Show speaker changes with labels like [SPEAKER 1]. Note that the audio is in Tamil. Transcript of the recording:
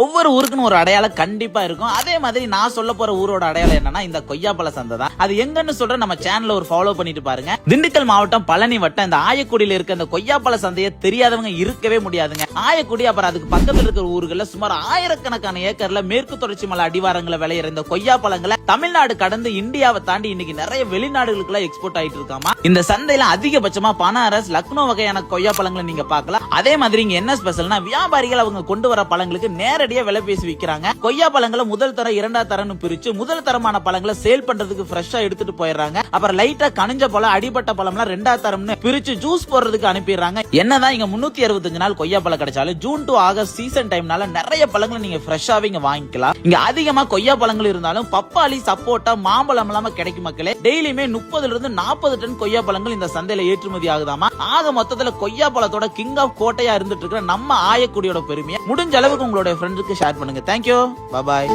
[SPEAKER 1] ஒவ்வொரு ஊருக்குன்னு ஒரு அடையாளம் கண்டிப்பா இருக்கும். அதே மாதிரி நான் சொல்ல போற ஊரோட அடையாளம் என்னன்னா இந்த கொய்யாப்பழ சந்தை தான். அது எங்கன்னு சொல்ற நம்ம சேனல்ல ஒரு ஃபாலோ பண்ணிட்டு பாருங்க. திண்டுக்கல் மாவட்டம் பழனி வட்டம் இந்த ஆயக்குடியில இருக்க இந்த கொய்யாப்பழ சந்தையை தெரியாதவங்க இருக்கவே முடியாதுங்க. ஆயக்குடி அப்புறம் அதுக்கு பக்கத்துல இருக்கிற ஊர்கள்ல சுமார் ஆயிரக்கணக்கான ஏக்கர்ல மேற்கு தொடர்ச்சி மலை அடிவாரங்களை விளையிற இந்த கொய்யாப்பழங்களை தமிழ்நாடு கடந்து இந்தியாவை தாண்டி இன்னைக்கு நிறைய வெளிநாடுகளுக்குலாம் எக்ஸ்போர்ட் ஆயிட்டு இருக்காமா? இந்த சந்தையில அதிகபட்சமா பனாரஸ் லக்னோ வகையான கொய்யாப்பழங்களை நீங்க பார்க்கலாம். அதே மாதிரி இங்க என்ன ஸ்பெஷல்னா வியாபாரிகள் அவங்க கொண்டு வர பழங்களுக்கு நேரடியா விலை பேசி விக்கிறாங்க. கொய்யா பழங்களை முதல் தரம் இரண்டாம் தரம்னு பிரிச்சு முதல் தரமான பழங்களை சேல் பண்றதுக்கு ஃப்ரெஷ்ஷா எடுத்துட்டு போயிடுறாங்க. அப்புறம் லைட்டா கனிஞ்ச பழம் அடிபட்ட பழம்லாம் ரெண்டாம் தரம்னு பிரிச்சு ஜூஸ் போடுறதுக்கு அனுப்பிடுறாங்க. என்னதான் இங்க முன்னூத்தி அறுபத்தஞ்சு நாள் கொய்யா பழம் கிடைச்சாலும் ஜூன் டு ஆகஸ்ட் சீசன் டைம்னால நிறைய பழங்களை நீங்க ஃப்ரெஷ்ஷாவே இங்க வாங்கிக்கலாம். இங்க அதிகமா கொய்யா பழங்கள் இருந்தாலும் பப்பாளி சப்போட்டா மாம்பழம் இல்லாம கிடைக்கும் மக்களே. டெய்லியுமே முப்பதுல இருந்து நாற்பது டன் கொய்யா பழங்கள் இந்த சந்தையில ஏற்றுமதி ஆகுதாமா? ஆக மொத்தத்துல கொய்யா பழத்தோட கிங் ஆஃப் கோட்டையா இருந்துட்டு இருக்கிற நம்ம ஆயக்குடியோட பெருமையை முடிஞ்ச அளவுக்கு உங்களுடைய ஃப்ரெண்டுக்கு ஷேர் பண்ணுங்கள் தேங்க்யூ பாய்